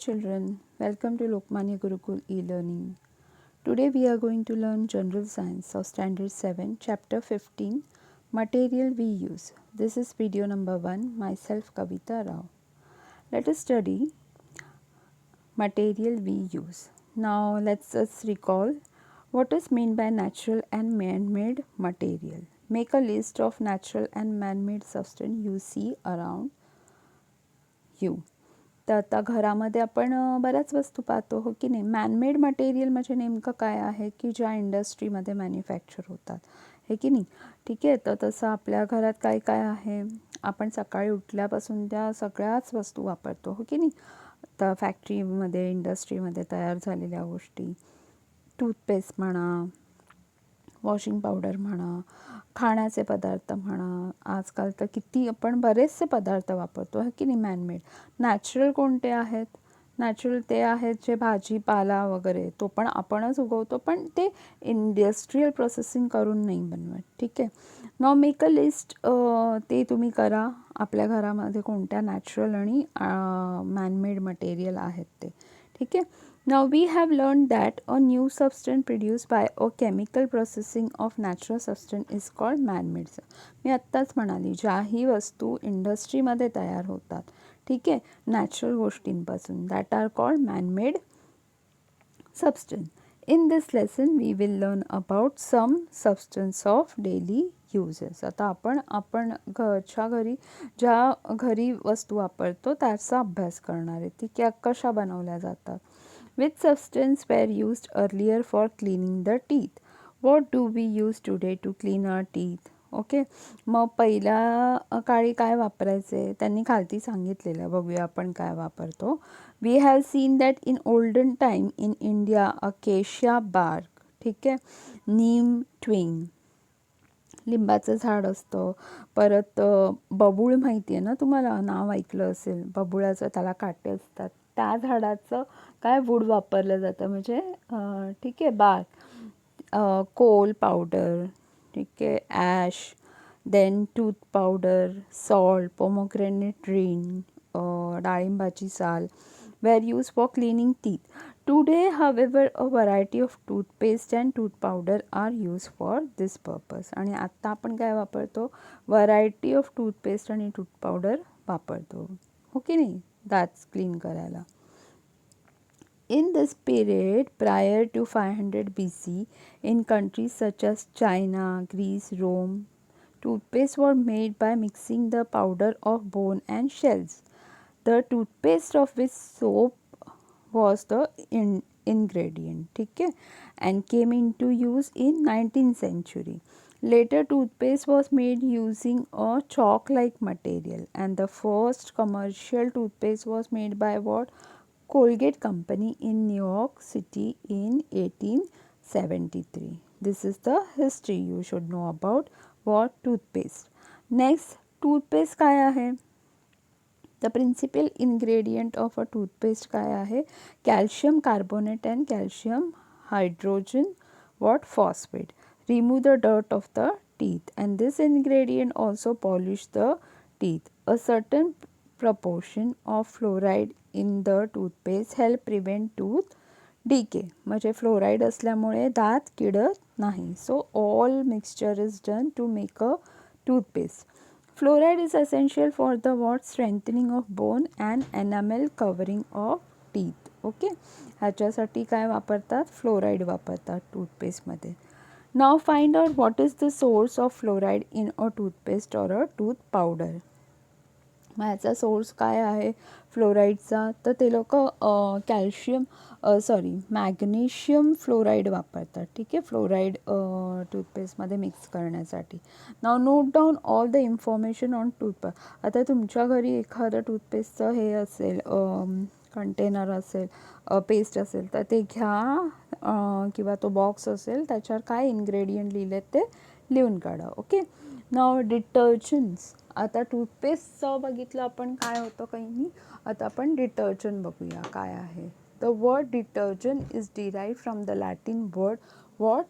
children, welcome to Lokmanya Gurukul e-learning. Today we are going to learn General Science of Standard 7, Chapter 15, Material we use. This is video number 1, myself Kavita Rao. Let us study material we use. Now let's us recall what is meant by natural and man-made material. Make a list of natural and man-made substance you see around you. तर आता घरामध्ये आपण बऱ्याच वस्तू पाहतो हो की नाही? मॅनमेड मटेरियल म्हणजे नेमकं काय आहे की ज्या इंडस्ट्रीमध्ये मॅन्युफॅक्चर होतात? हे की नाही? ठीक आहे तर तसं आपल्या घरात काय काय आहे? आपण सकाळी उठल्यापासून त्या सगळ्याच वस्तू वापरतो हो की नाही? तर फॅक्टरीमध्ये इंडस्ट्रीमध्ये तयार झालेल्या गोष्टी टूथपेस्ट म्हणा वॉशिंग पावडर म्हणा खाण्याचे पदार्थ म्हणा आजकाल तर किती आपण बरेचसे पदार्थ वापरतो आहे की नाही? मॅनमेड नॅचरल कोणते आहेत? नॅचरल ते आहेत जे भाजीपाला वगैरे तो पण आपणच उगवतो पण ते इंडस्ट्रीयल प्रोसेसिंग करून नाही बनवत ठीक आहे? नॉ मेक अ लिस्ट ते तुम्ही करा. आपल्या घरामध्ये कोणत्या नॅचरल आणि मॅनमेड मटेरियल आहेत ते ठीक आहे? Now we have learned that a new substance produced by a chemical processing of natural substance is called man-made. मी आत्ताच म्हणाली ज्याही वस्तू इंडस्ट्रीमध्ये तयार होतात ठीक आहे नॅचरल गोष्टींपासून that are called manmade substance in this lesson we will learn about some substance of daily uses आता आपण आपण घरच्या घरी ज्या घरी वस्तू वापरतो त्याचा अभ्यास करणार आहे. ती क्या कशा बनवल्या जातात? With substance were used earlier for cleaning the teeth what do we use today to clean our teeth okay. मग पहिल्या काळी काय वापरायचे? त्यांनी खालती सांगितलेलं. बघूया आपण काय वापरतो. We have seen that in olden time in India acacia bark ठीक? आहे नीम ट्विंग लिंबाचं झाड असतं. परत बबूळ माहिती आहे ना तुम्हाला? नाव ऐकलं असेल. बबुळाचं त्याला काटे असतात. त्या झाडाचं काय वूड वापरलं जातं? म्हणजे ठीक? आहे बाग कोल पावडर ठीक आहे. Ash then tooth powder salt pomegranate rind डाळिंबाची साल were use for cleaning teeth today however a variety of toothpaste and tooth powder are use for this purpose आणि आत्ता आपण काय वापरतो? व्हरायटी ऑफ टूथपेस्ट आणि टूथ पावडर वापरतो. हो की नाही? दात क्लीन करायला. In this period, prior to 500 BC, in countries such as China, Greece, Rome, toothpaste were made by mixing the powder of bone and shells. The toothpaste of which soap was the in ingredient, okay, and came into use in 19th century. Later, toothpaste was made using a chalk like material, and the first commercial toothpaste was made by what Colgate Company in New York City in 1873. This is the history you should know about for toothpaste. Next, toothpaste kaya hai? The principal ingredient of a toothpaste kaya hai? Calcium carbonate and calcium hydrogen what phosphate. Remove the dirt of the teeth and this ingredient also polish the teeth. A certain proportion of fluoride in the toothpaste help prevent tooth decay म्हणजे fluoride असल्यामुळे दात किडत नाही. So all mixture is done to make a toothpaste fluoride is essential for the what strengthening of bone and enamel covering of teeth okay ह्याच्यासाठी काय वापरतात? Fluoride वापरतात टूथपेस्टमध्ये now find out what is the source of fluoride in a toothpaste or a tooth powder मग ह्याचा source काय आहे? फ्लोराईडचा. तर ते लोक कॅल्शियम सॉरी मॅग्नेशियम फ्लोराईड वापरतात ठीक आहे? फ्लोराईड टूथपेस्टमध्ये मिक्स करण्यासाठी. Now note down all the information on toothpaste आता तुमच्या घरी एखादं टूथपेस्टचं हे असेल कंटेनर असेल पेस्ट असेल तर ते घ्या किंवा तो बॉक्स असेल त्याच्यावर काय इन्ग्रेडियंट लिहिले ते लिहून काढा ओके? नाव डिटर्जंट्स आता टूथपेस्टचं बघितलं आपण काय होतं काही नाही आता आपण डिटर्जंट बघूया काय आहे. The word detergent is derive from the Latin word what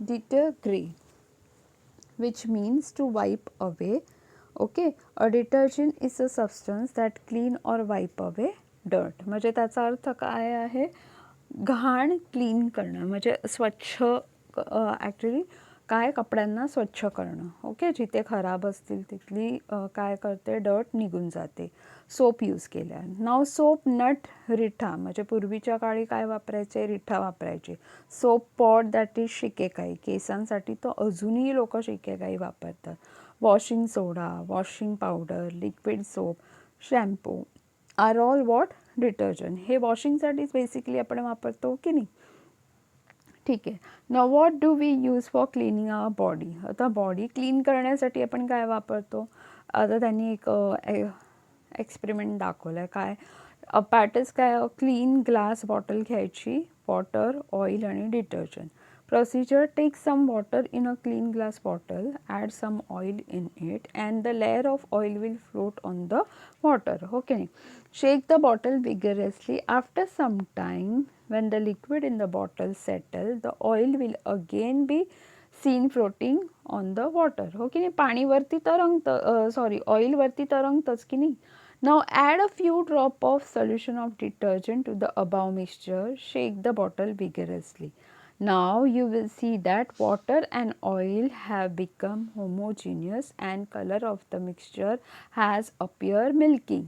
detergere which means to wipe away. Okay a detergent is a substance that clean or wipe away dirt म्हणजे त्याचा अर्थ काय आहे? घाण क्लीन करणं. म्हणजे स्वच्छ ॲक्च्युली काय कपड्यांना स्वच्छ करणं. ओके? जिथे खराब असतील तिथली काय करते? डर्ट निघून जाते. सोप यूज केल्या. नाव सोप नट रिठा. म्हणजे पूर्वीच्या काळी काय वापरायचे? रिठा वापरायचे. Soap pot that is shikakai. केसांसाठी तो अजूनही लोक शिकेकाई वापरतात. Washing soda washing powder liquid soap shampoo. Are all what detergent. हे वॉशिंगसाठीच बेसिकली आपण वापरतो की नाही? ठीक आहे now what do we use for cleaning our body आता बॉडी क्लीन करण्यासाठी आपण काय वापरतो आता त्यांनी एक एक्सपेरिमेंट दाखवलं आहे काय पॅटर्स काय क्लीन ग्लास बॉटल घ्यायची वॉटर ऑइल आणि detergent procedure take some water in a clean glass bottle add some oil in it and the layer of oil will float on the water okay shake the bottle vigorously after some time when the liquid in the bottle settle, the oil will again be seen floating on the water. Okay. पाणीवरती तरंगतं sorry ऑइलवरती तरंगतंच की नाही Now add a few drop of solution of detergent to the above mixture. Shake the bottle vigorously. Now you will see that water and oil have become homogeneous and color of the mixture has appear milky.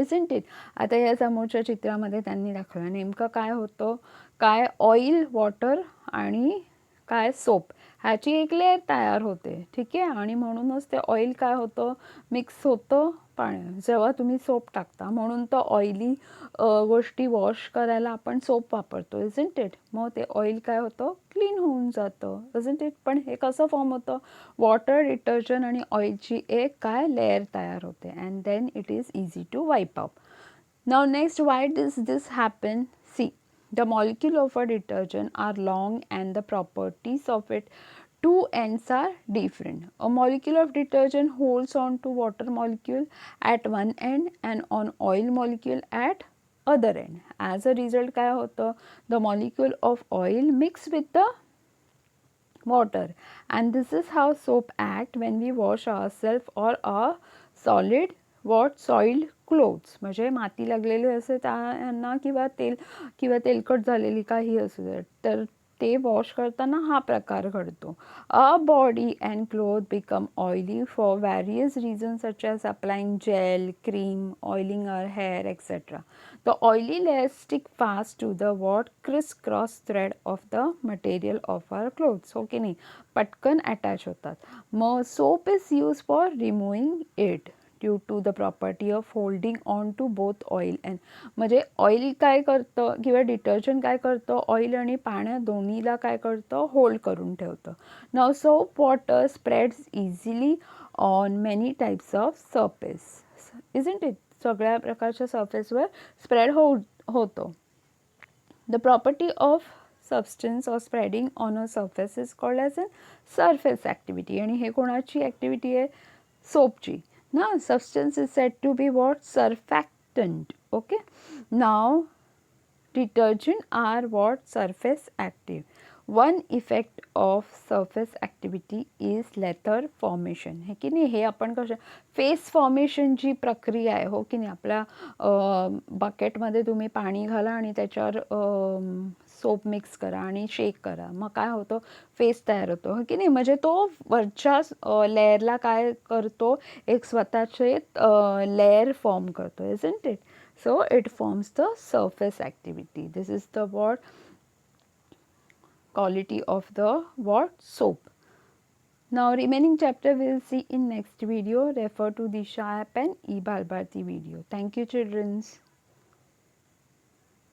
Isn't आता या समोरच्या चित्रामध्ये त्यांनी दाखवलं नेमकं काय होतं? काय ऑइल वॉटर आणि काय सोप ह्याची एक लेअर तयार होते. ठीक आहे? आणि म्हणूनच ते ऑइल काय होतं? मिक्स होतं. पाणी जेव्हा तुम्ही सोप टाकता म्हणून तर ऑइली गोष्टी वॉश करायला आपण सोप वापरतो इजंट इट मग ते ऑइल काय होतं? क्लीन होऊन जातं इजंट इट पण हे कसं फॉर्म होतं? वॉटर डिटर्जंट आणि ऑइलची एक काय लेअर तयार होते and then it is easy to wipe up now next why does this happen see the molecule of a detergent are long and the properties of it two ends are different. A molecule of detergent holds on to water molecule at one end and on oil molecule at other end. As a result काय होतं the molecule of oil mix with the water and this is how soap act when we wash ourselves or a solid what soiled clothes म्हणजे माती लागलेली असे त्यांना किंवा तेल किंवा तेलकट झालेली काही असू दे तर ते वॉश करताना हा प्रकार घडतो. A body and cloth become oily for various reason such as applying gel cream oiling our hair etcetera the oily layer stick fast to the what criss cross thread of the material of our clothes okay नाही पटकन attach होतात. मग soap is use for removing it due to the property of holding on to both oil and म्हणजे oil काय करतं किंवा detergent काय करतं? ऑइल आणि पाण्या दोन्हीला काय करतं? होल्ड करून ठेवतं. Now soap water spreads easily on many types of surface isn't it सगळ्या प्रकारच्या सर्फेसवर स्प्रेड हो होतो. The property of substance or spreading on a surface is called as a surface activity आणि हे कोणाची ॲक्टिव्हिटी आहे? सोपची now substance is said to be what? Surfactant. Okay? Now detergent are what? Surface active one effect of surface activity is leather formation. हे की नाही? हे आपण कसं फेस फॉर्मेशन जी प्रक्रिया आहे हो की नाही? आपल्या बकेटमध्ये तुम्ही पाणी घाला आणि त्याच्यावर सोप मिक्स करा आणि शेक करा. मग काय होतं? फेस तयार होतो. की नाही? म्हणजे तो वरच्या लेअरला काय करतो? एक स्वतःचे लेअर फॉर्म करतो isn't it so it forms the surface activity this is the what quality of the what soap. Now remaining chapter we'll see in next video. Refer to the app and e video. Thank you childrens